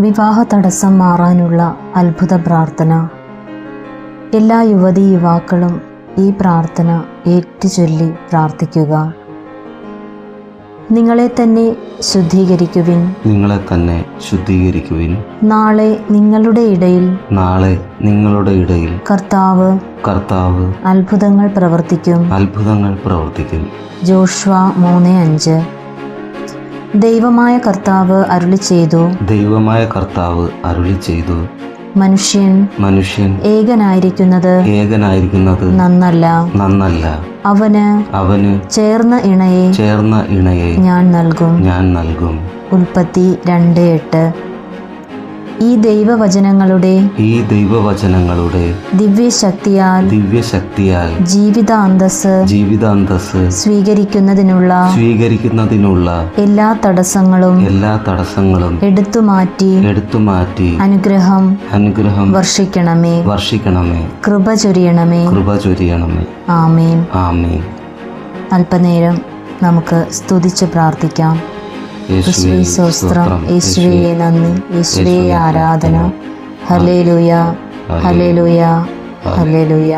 വിവാഹ തടസ്സം മാറാനുള്ള അത്ഭുത പ്രാർത്ഥന. എല്ലാ യുവതി യുവാക്കളും ഈ പ്രാർത്ഥന ഏറ്റുചൊല്ലി പ്രാർത്ഥിക്കുക. നിങ്ങളെ തന്നെ ശുദ്ധീകരിക്കുവിൻ. നിങ്ങളെ തന്നെ ശുദ്ധീകരിക്കുവിൻ. നാളെ നിങ്ങളുടെ ഇടയിൽ നാളെ നിങ്ങളുടെ ഇടയിൽ കർത്താവ് കർത്താവ് അത്ഭുതങ്ങൾ പ്രവർത്തിക്കും. അത്ഭുതങ്ങൾ പ്രവർത്തിക്കും. ജോഷ്വ മൂന്ന് അഞ്ച്. ദൈവമായ കർത്താവ് അരുളി ചെയ്തു. ദൈവമായ കർത്താവ് അരുളി ചെയ്തു. മനുഷ്യൻ മനുഷ്യൻ ഏകനായിരിക്കുന്നത് ഏകനായിരിക്കുന്നത് നന്നല്ല. നന്നല്ല. അവന് അവന് ചേർന്ന ഇണയെ ചേർന്ന ഇണയെ ഞാൻ നൽകും. ഞാൻ നൽകും. ഉൽപ്പത്തി രണ്ട് എട്ട്. ഈ ദൈവവചനങ്ങളുടെ ഈ ദൈവവചനങ്ങളുടെ ദിവ്യശക്തിയാൽ ദിവ്യശക്തിയാൽ ജീവിതാന്തസ് ജീവിതാന്തസ് സ്വീകരിക്കുന്നതിനുള്ള സ്വീകരിക്കുന്നതിനുള്ള എല്ലാ തടസ്സങ്ങളും എല്ലാ തടസ്സങ്ങളും എടുത്തു മാറ്റി എടുത്തു മാറ്റി അനുഗ്രഹം അനുഗ്രഹം വർഷിക്കണമേ. വർഷിക്കണമേ. കൃപ ചൊരിയണമേ. കൃപ ചൊരിയണമേ. ആമേൻ. ആമേൻ. അല്പനേരം നമുക്ക് സ്തുതിച്ച് പ്രാർത്ഥിക്കാം. യേശുവേ സ്വസ്ത്രം യേശുവേ നന്ദി. യേശുവേ ആരാധന. Hallelujah hallelujah hallelujah